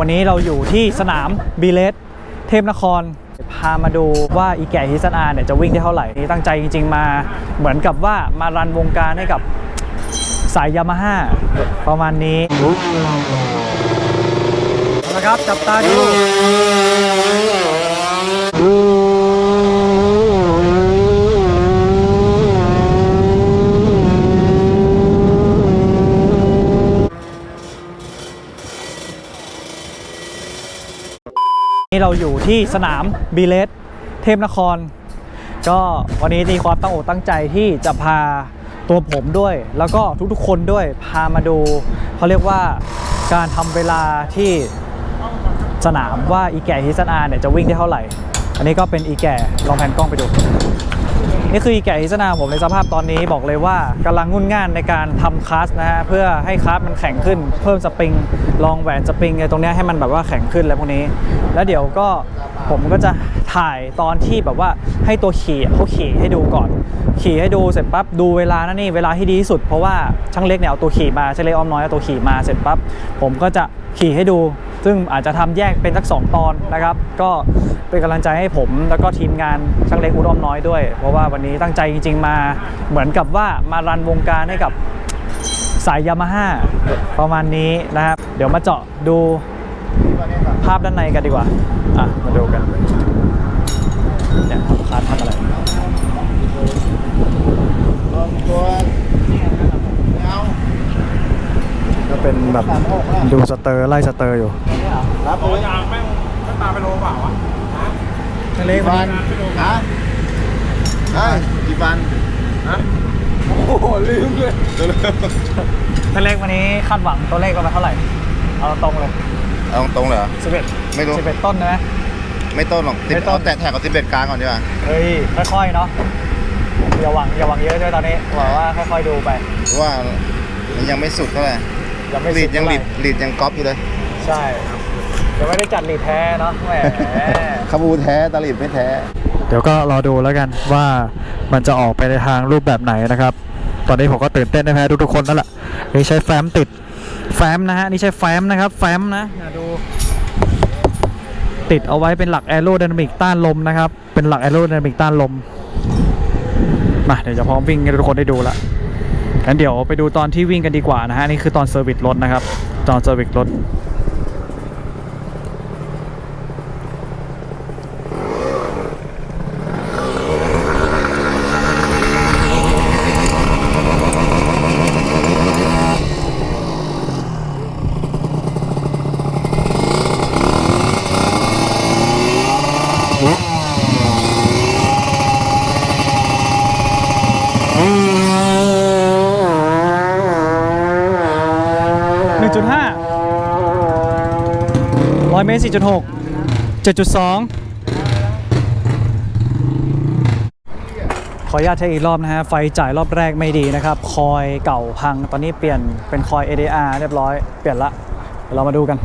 วันนี้เราอยู่ที่สนามบีเลสเทพนคร พามาดูว่าอีแก่ฮิสันอาเนี่ยจะวิ่งได้เท่าไหร่นี่ตั้งใจจริง ๆ มาเหมือนกับว่ามารันวงการให้กับสายยามาฮ่าประมาณนี้นะครับจับตาดู นี่เราอยู่ที่สนามบีเลสเทพนคร ก็วันนี้มีความตั้งอกตั้งใจที่จะพาตัวผมด้วย แล้วก็ทุกๆคนด้วยพามาดูเขาเรียกว่าการทำเวลาที่สนามว่าอีแก่ฮิสันอาเนี่ยจะวิ่งได้เท่าไหร่ อันนี้ก็เป็นอีแก่ลองแผนกล้องไปดู นี่คืออีแก่ฮิซนาผมในสภาพตอนนี้บอกเลยว่ากำลังงุ่นง่านในการทำคลาสนะฮะเพื่อให้คลาสมันแข็งขึ้น เพิ่มสปริงลองแหวนสปริงไอ้ตรงนี้ให้มันแบบว่าแข็งขึ้นอะไรพวกนี้ แล้วเดี๋ยวก็ผมก็จะถ่ายตอนที่แบบว่าให้ตัวขี่เขาขี่ให้ดูก่อน ขี่ให้ดูเสร็จปั๊บดูเวลานะนี่เวลาที่ดีที่สุดเพราะว่าช่างเล็กเนี่ยเอาตัวขี่มาช่างเล็กอ้อมน้อยเอาตัวขี่มาเสร็จปั๊บผมก็จะขี่ให้ดู ซึ่งอาจจะทำแยกเป็นสักสองตอนนะครับ ก็ เป็นกำลังใจให้ผมแล้วก็ทีมงานช่างเล็กอุดออมน้อยด้วย เพราะว่าวันนี้ตั้งใจจริง ๆ มาเหมือนกับว่ามารันวงการให้กับสายยามาฮ่าประมาณนี้นะครับ เดี๋ยวมาเจาะดูภาพด้านในกันดีกว่า อะ มาดูกัน เนี่ยคาดทำอะไรก็เป็นแบบดูสเตอร์ ไล่สเตอร์อยู่ รับเลยยางแม่งไม่ตาไปโลเปล่าวะ เล็กกี่วัวันนฮะเฮ้ยกี่วันฮะโอ้โหลืมเลยช่างเล็กวันนี้คาดหวังตัวเลขประมาณเท่าไหร่ เอาตรงเลย เอาตรงๆเลยเหรอ11ไม่รู้11ต้นนะไม่ต้นหรอกติดไม่ต้นเอาแต่แท็กกับติดเบ็ดกลางก่อนดีกว่าเฮ้ยค่อยๆเนาะอย่าหวังอย่าหวังเยอะด้วยตอนนี้หวังว่าค่อยๆดูไปเพราะว่ามันยังไม่สุดเท่าไหร่ยังไม่ลีสุดยังเท่าไหลีร่ดลีดยังก๊อปอยู่เลย ใช่ ยังไม่ได้จัดลีดแท้เนาะแหม ขบูแท้ตะลีดไม่แท้ เดี๋ยวก็รอดูแล้วกันว่ามันจะออกไปในทางรูปแบบไหนนะครับ ตอนนี้ผมก็ตื่นเต้นไม่แพ้ทุกๆคนนั่นแหละนี่ใช้แฟ้มติด แฟ้มนะฮะ นี่ใช้แฟ้มนะครับ แฟ้มนะอย่าดู ติดเอาไว้เป็นหลักแอโร d y นามิกต้านลมนะครับ เป็นหลักแอโร d y นามิกต้านลม มาเดี๋ยวจะพร้อมวิ่งให้ทุกคนได้ดูละงั้นเดี๋ยวไปดูตอนที่วิ่งกันดีกว่านะฮะ นี่คือตอนเซอร์วิสรถนะครับ ตอนเซอร์วิสรถ ร้อยเมตรสี่จุดหกเจ็ดจุดสองขออนุญาตเช็คอีกรอบนะฮะ ไฟจ่ายรอบแรกไม่ดีนะครับ คอยเก่าพัง ตอนนี้เปลี่ยนเป็นคอย ADR เรียบร้อย เปลี่ยนละ เรามาดูกัน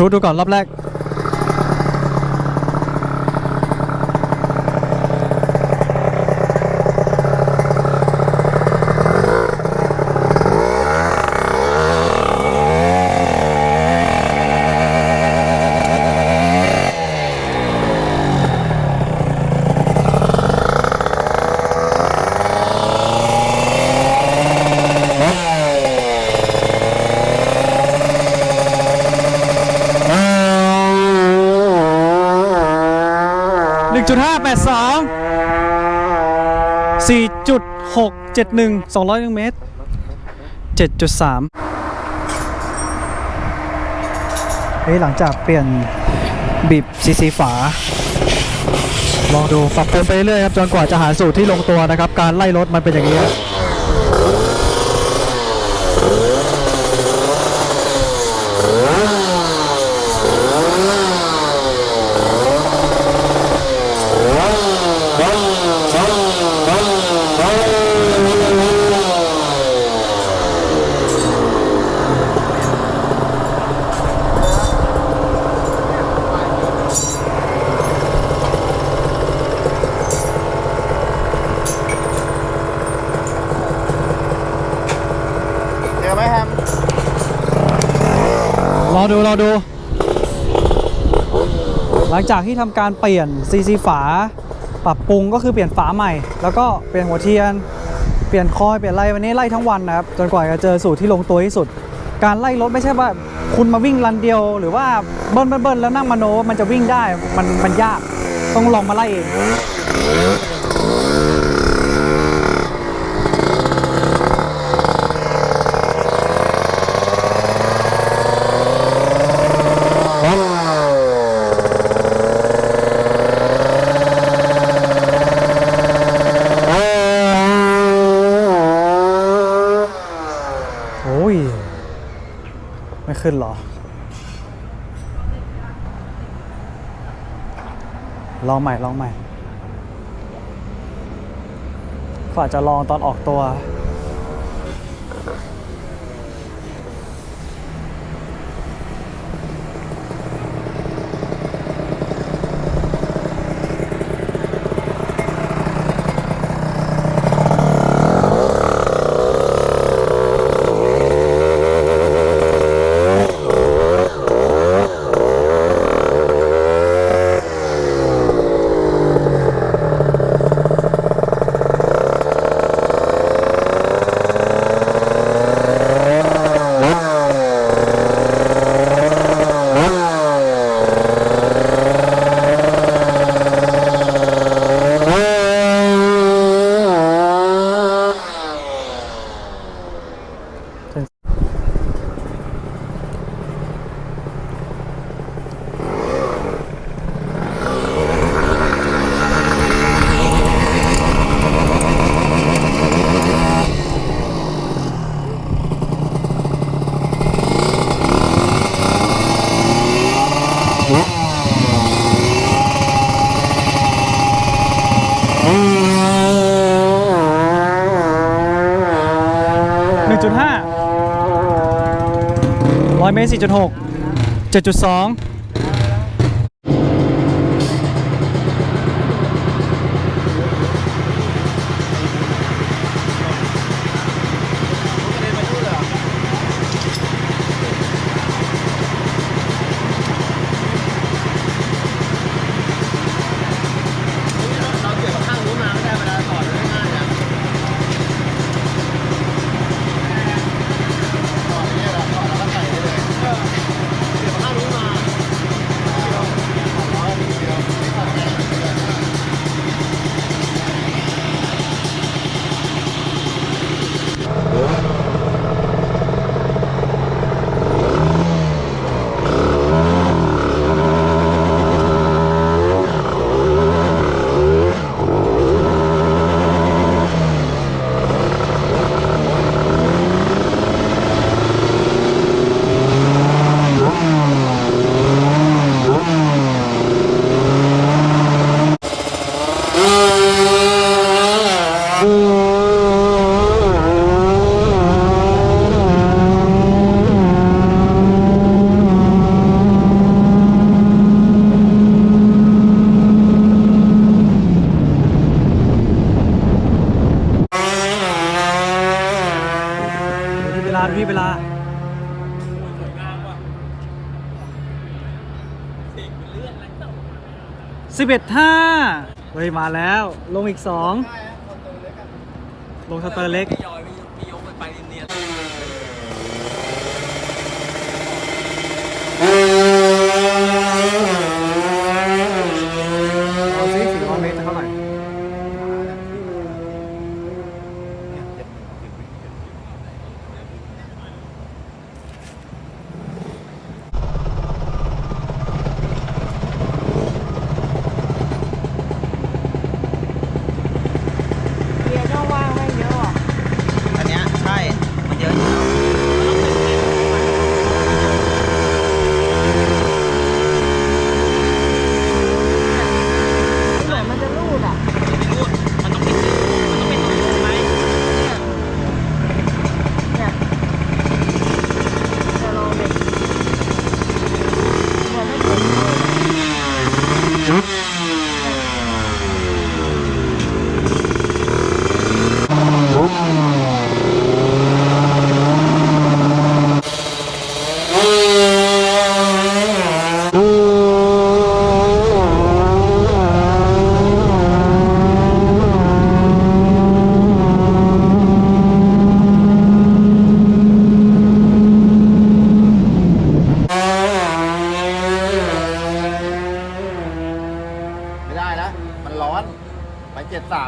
ชูดูก่อนรอบแรก 1.582 4.671 200เมตร 7.3 เฮ้ยหลังจากเปลี่ยนบีบซีซีฝา ลองดูปรับปรุงไปเรื่อยครับ จนกว่าจะหาสูตรที่ลงตัวนะครับ การไล่รถมันเป็นอย่างนี้ครับ เจอไหมแฮม ร อดูรอดู หลังจากที่ทำการเปลี่ยนซีซีฝา ปรับปรุงก็คือเปลี่ยนฝาใหม่ แล้วก็เปลี่ยนหัวเทียน เปลี่ยนคอยเปลี่ยนอะไรวันนี้ไล่ทั้งวันนะครับ จนกว่าจะเจอสูตรที่ลงตัวที่สุด การไล่รถไม่ใช่ว่าคุณมาวิ่งรันเดียว หรือว่าเบิ้ลเบิ้ลแล้วนั่งมาโนมันจะวิ่งได้มันมันยากต้องลองมาไล่เอง โอ้ย ไม่ ขึ้นหรอ ลองใหม่ลองใหม่ก็อาจจะลองตอนออกตัว 100 เมตร 4.6 7.2 เราเกี่ยวกับข้างนู้นมาไม่ได้เวลาถอดง่ายๆเนี่ยถอดอย่างเงี้ยเหรอถอดแล้วก็ใส่ได้เลยเออเกี่ยวกับข้างนู้นมาเดียวถอดล้อนิดเดียวไม่ถอดแม่นิดเดียว พี่เวลาพี่เวลาสิบเอ็ดห้าเฮ้ย มาแล้ว ลงอีกสอง ลงสเตอร์เล็ก เอาซิสี่ร้อยเมตรจะเท่าไหร่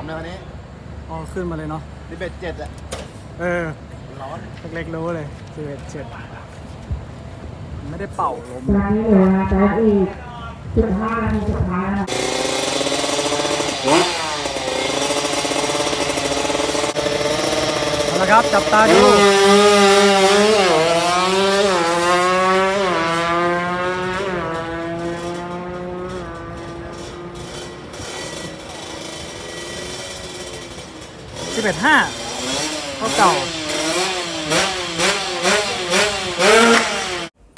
เเจ็ดสามเลยวันนี้อ๋อขึ้นมาเลยเนาะนี่เบ็ดเจ็ดอะเออ ร้อนเล็กๆรู้เลยสิบเอ็ดเจ็ดไม่ได้เป่าลม ร้านนี้เหลือเวลาจะอีกสิบห้านาทีสุดท้ายนะเอาละครับ จับตาดู สิบเอ็ดห้าเท่าเก่า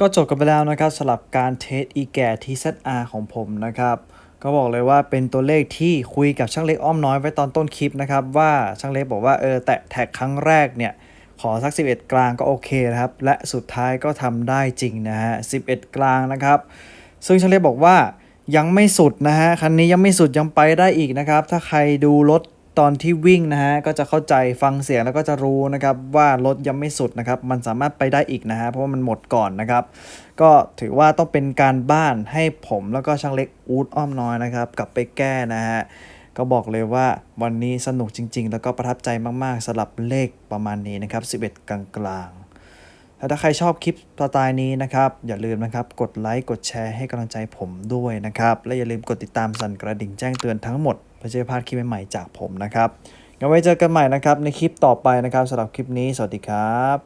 ก็จบกันไปแล้วนะครับสำหรับการเทส e แก่ TZR ของผมนะครับ ก็บอกเลยว่าเป็นตัวเลขที่คุยกับช่างเล็กอ้อมน้อยไว้ตอนต้นคลิปนะครับ ว่าช่างเล็กบอกว่าเออแตะแท็กครั้งแรกเนี่ยขอสัก 11 กลางก็โอเคนะครับ และสุดท้ายก็ทำได้จริงนะฮะ 11 กลางนะครับ ซึ่งช่างเล็กบอกว่ายังไม่สุดนะฮะ คันนี้ยังไม่สุดยังไปได้อีกนะครับ ถ้าใครดูรถ ตอนที่วิ่งนะฮะก็จะเข้าใจฟังเสียงแล้วก็จะรู้นะครับว่ารถยังไม่สุดนะครับมันสามารถไปได้อีกนะฮะเพราะว่ามันหมดก่อนนะครับ ก็ถือว่าต้องเป็นการบ้านให้ผมแล้วก็ช่างเล็กอูดอ้อมน้อยนะครับกลับไปแก้นะฮะก็บอกเลยว่าวันนี้สนุกจริง ๆ แล้วก็ประทับใจมากๆสำหรับเลขประมาณนี้นะครับ 11 กลางๆแล้วถ้าใครชอบคลิปสไตล์นี้นะครับ อย่าลืมนะครับกดไลค์กดแชร์ให้กำลังใจผมด้วยนะครับ และอย่าลืมกดติดตามสั่นกระดิ่งแจ้งเตือนทั้งหมด พื่อจะไม่พลาดคลิปใหม่ๆจากผมนะครับงั้นไว้เจอกันใหม่นะครับในคลิปต่อไปนะครับสำหรับคลิปนี้สวัสดีครับ